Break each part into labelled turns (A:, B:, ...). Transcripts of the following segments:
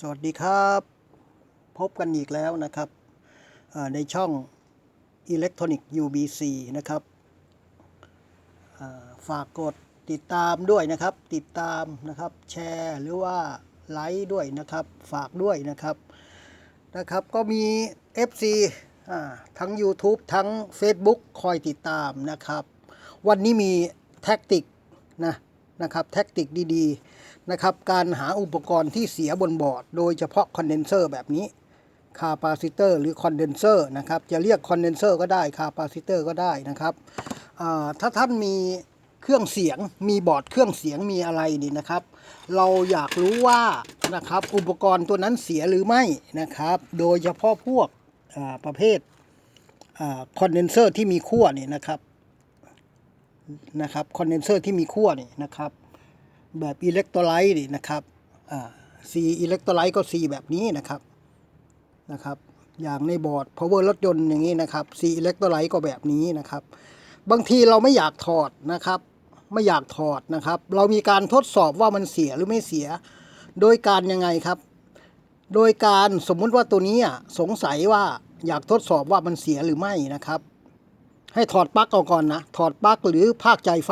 A: สวัสดีครับ พบกันอีกแล้วนะครับเอ่อในช่อง Electronic UBC นะครับฝากกดติดตามด้วยนะครับ ติดตามนะครับ แชร์หรือว่าไลค์ด้วยนะครับ ฝากด้วยนะครับนะครับ ก็มี FC ทั้ง YouTube ทั้ง Facebook คอยติดตามนะครับ วันนี้มีแท็กติกนะ นะครับแท็กติกดีๆนะครับการหาอุปกรณ์ที่เสียบนบอร์ด โดยเฉพาะคอนเดนเซอร์แบบนี้คาปาซิเตอร์หรือคอนเดนเซอร์นะครับจะเรียกคอนเดนเซอร์ก็ได้คาปาซิเตอร์ก็ได้นะครับถ้าท่านมีเครื่องเสียงมีบอร์ดเครื่องเสียงมีอะไรนี่นะครับ เราอยากรู้ว่านะครับอุปกรณ์ตัวนั้นเสียหรือไม่นะครับ โดยเฉพาะพวกประเภทคอนเดนเซอร์ที่มีขั้วนี่นะครับ นะครับคอนเดนเซอร์ที่มีขั้วนี่นะครับ แบบอิเล็กโทรไลต์นี่นะครับอ่าซีอิเล็กโทรไลต์ก็ซีแบบนี้นะครับนะครับ อย่างในบอร์ด power รถยนต์อย่างนี้นะครับซีอิเล็กโทรไลต์ก็แบบนี้นะครับ บางทีเราไม่อยากถอดนะครับ ไม่อยากถอดนะครับ เรามีการทดสอบว่ามันเสียหรือไม่เสีย โดยการยังไงครับ โดยการสมมุติว่าตัวนี้สงสัยว่าอยากทดสอบว่ามันเสียหรือไม่นะครับ ให้ถอดปลั๊กออกก่อนนะ ถอดปลั๊กหรือภาคจ่ายไฟ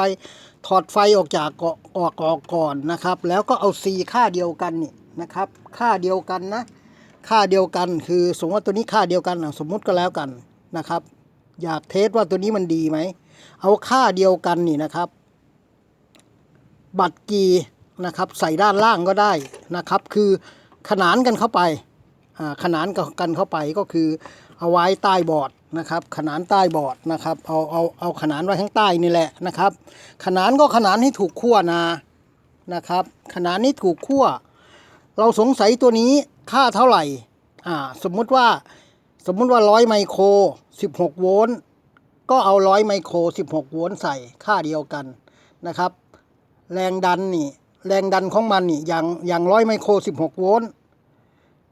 A: ถอดไฟออกจากเกาะออกออกก่อนนะครับ แล้วก็เอา C ค่าเดียวกันนี่นะครับ ค่าเดียวกันนะ ค่าเดียวกันคือสมมติว่าตัวนี้ค่าเดียวกันสมมุติก็แล้วกันนะครับ อยากเทสว่าตัวนี้มันดีไหม เอาค่าเดียวกันนี่นะครับ บัตรกีนะครับ ใส่ด้านล่างก็ได้นะครับ คือขนานกันเข้าไปขนานกันเข้าไปก็คือเอาไว้ใต้บอร์ด นะครับขนานใต้บอร์ดนะครับเอาเอาเอาขนานไว้ข้างใต้นี่แหละนะครับ ขนานก็ขนานให้ถูกขั้วนานะครับ ขนานนี้ถูกขั้ว เราสงสัยตัวนี้ค่าเท่าไหร่อ่าสมมุติว่าสมมุติว่าร้อยไมโคร 16 โวลต์ก็เอาร้อยไมโคร 16 โวลต์ใส่ค่าเดียวกันนะครับ แรงดันนี่แรงดันของมันนี่อย่างอย่างร้อยไมโคร 16 โวลต์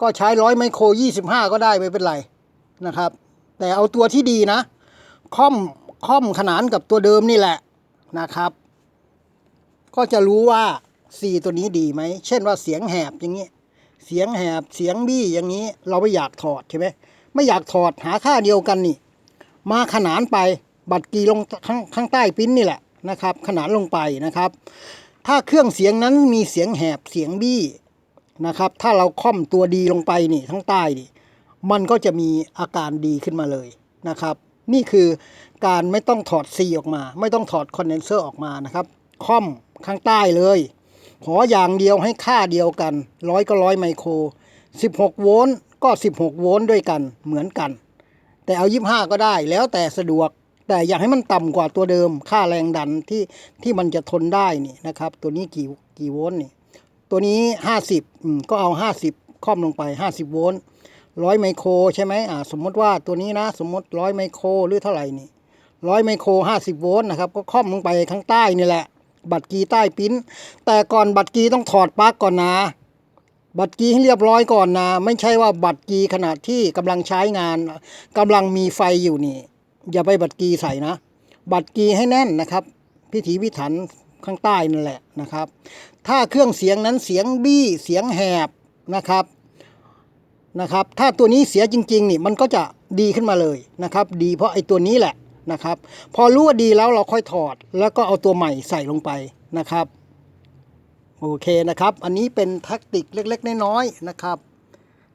A: ก็ใช้ร้อยไมโคร 25 ก็ได้ไม่เป็นไรนะครับ แต่เอาตัวที่ดีนะ ค่อมค่อมขนานกับตัวเดิมนี่แหละนะครับ ก็จะรู้ว่า C ตัวนี้ดีไหม เช่นว่าเสียงแหบอย่างนี้ เสียงแหบเสียงบี้อย่างนี้ เราไม่อยากถอดใช่ไหมไม่อยากถอดหาค่าเดียวกันนี่ มาขนานไปบัตรกีลงข้างข้างใต้ปิ้นนี่แหละนะครับ ขนานลงไปนะครับ ถ้าเครื่องเสียงนั้นมีเสียงแหบเสียงบี้นะครับ ถ้าเราค่อมตัวดีลงไปนี่ทั้งใต้นี่ มันก็จะมีอาการดีขึ้นมาเลยนะครับ นี่คือการไม่ต้องถอดซีออกมา ไม่ต้องถอดคอนเดนเซอร์ออกมานะครับค่อมข้างใต้เลย ขออย่างเดียวให้ค่าเดียวกันร้อยก็ร้อยไมโคร 16 โวลต์ก็ 16 โวลต์ด้วยกันเหมือนกัน แต่เอา 25 ก็ได้แล้วแต่สะดวก แต่อยากให้มันต่ำกว่าตัวเดิม ค่าแรงดันที่ที่มันจะทนได้นี่นะครับ ตัวนี้กี่กี่โวลต์นี่ตัวนี้ 50อืมก็เอา 50ค่อมลงไป 50 โวลต์ ร้อยไมโครใช่ไหมอ่าสมมติว่าตัวนี้นะ สมมติร้อยไมโครหรือเท่าไหร่นี่ร้อยไมโคร50โวลต์นะครับ ก็ค่อมลงไปข้างใต้นี่แหละ บัตรกีใต้ปิ้น แต่ก่อนบัตรกีต้องถอดปลั๊กก่อนนะ บัตรกีให้เรียบร้อยก่อนนะ ไม่ใช่ว่าบัตรกีขณะที่กำลังใช้งานกำลังมีไฟอยู่นี่ อย่าไปบัตรกีใส่นะ บัตรกีให้แน่นนะครับ พิถีพิถันข้างใต้นั่นแหละนะครับ ถ้าเครื่องเสียงนั้นเสียงบี้เสียงแหบนะครับ นะครับ ถ้าตัวนี้เสียจริงๆนี่มันก็จะดีขึ้นมาเลยนะครับ ดีเพราะไอ้ตัวนี้แหละนะครับ พอรู้ว่าดีแล้วเราค่อยถอด แล้วก็เอาตัวใหม่ใส่ลงไปนะครับ โอเคนะครับ อันนี้เป็นแท็กติกเล็กๆน้อยๆนะครับ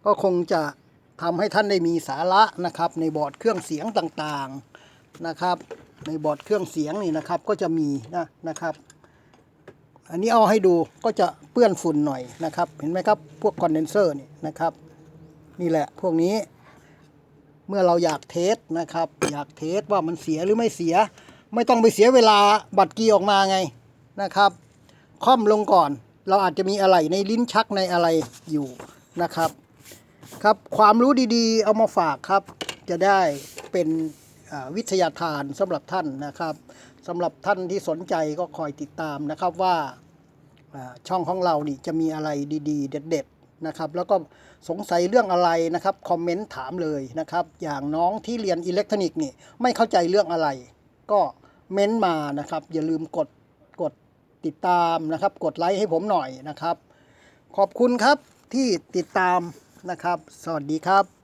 A: ก็คงจะทำให้ท่านได้มีสาระนะครับ ในบอร์ดเครื่องเสียงต่างๆนะครับ ในบอร์ดเครื่องเสียงนี่นะครับ ก็จะมีนะนะครับ อันนี้เอาให้ดูก็จะเปื้อนฝุ่นหน่อยนะครับ เห็นไหมครับพวกคอนเดนเซอร์นี่นะครับ นี่แหละพวกนี้ เมื่อเราอยากเทสนะครับ อยากเทสว่ามันเสียหรือไม่เสีย ไม่ต้องไปเสียเวลาบัตรกีออกมาไงนะครับ ค่อมลงก่อน เราอาจจะมีอะไรในลิ้นชักในอะไรอยู่นะครับ ครับความรู้ดีๆ เอามาฝากครับ จะได้เป็นวิทยาทานสำหรับท่านนะครับสำหรับท่านที่สนใจก็คอยติดตามนะครับว่าอ่าช่องของเรานี่จะมีอะไรดี ๆ เด็ดๆ นะครับแล้วก็สงสัยเรื่องอะไรนะครับคอมเมนต์ถามเลยนะครับอย่างน้องที่เรียนอิเล็กทรอนิกส์นี่ไม่เข้าใจเรื่องอะไร ก็เม้นต์มานะครับอย่าลืมกดกดติดตามนะครับ กดไลค์ให้ผมหน่อยนะครับ ขอบคุณครับที่ติดตามนะครับ สวัสดีครับ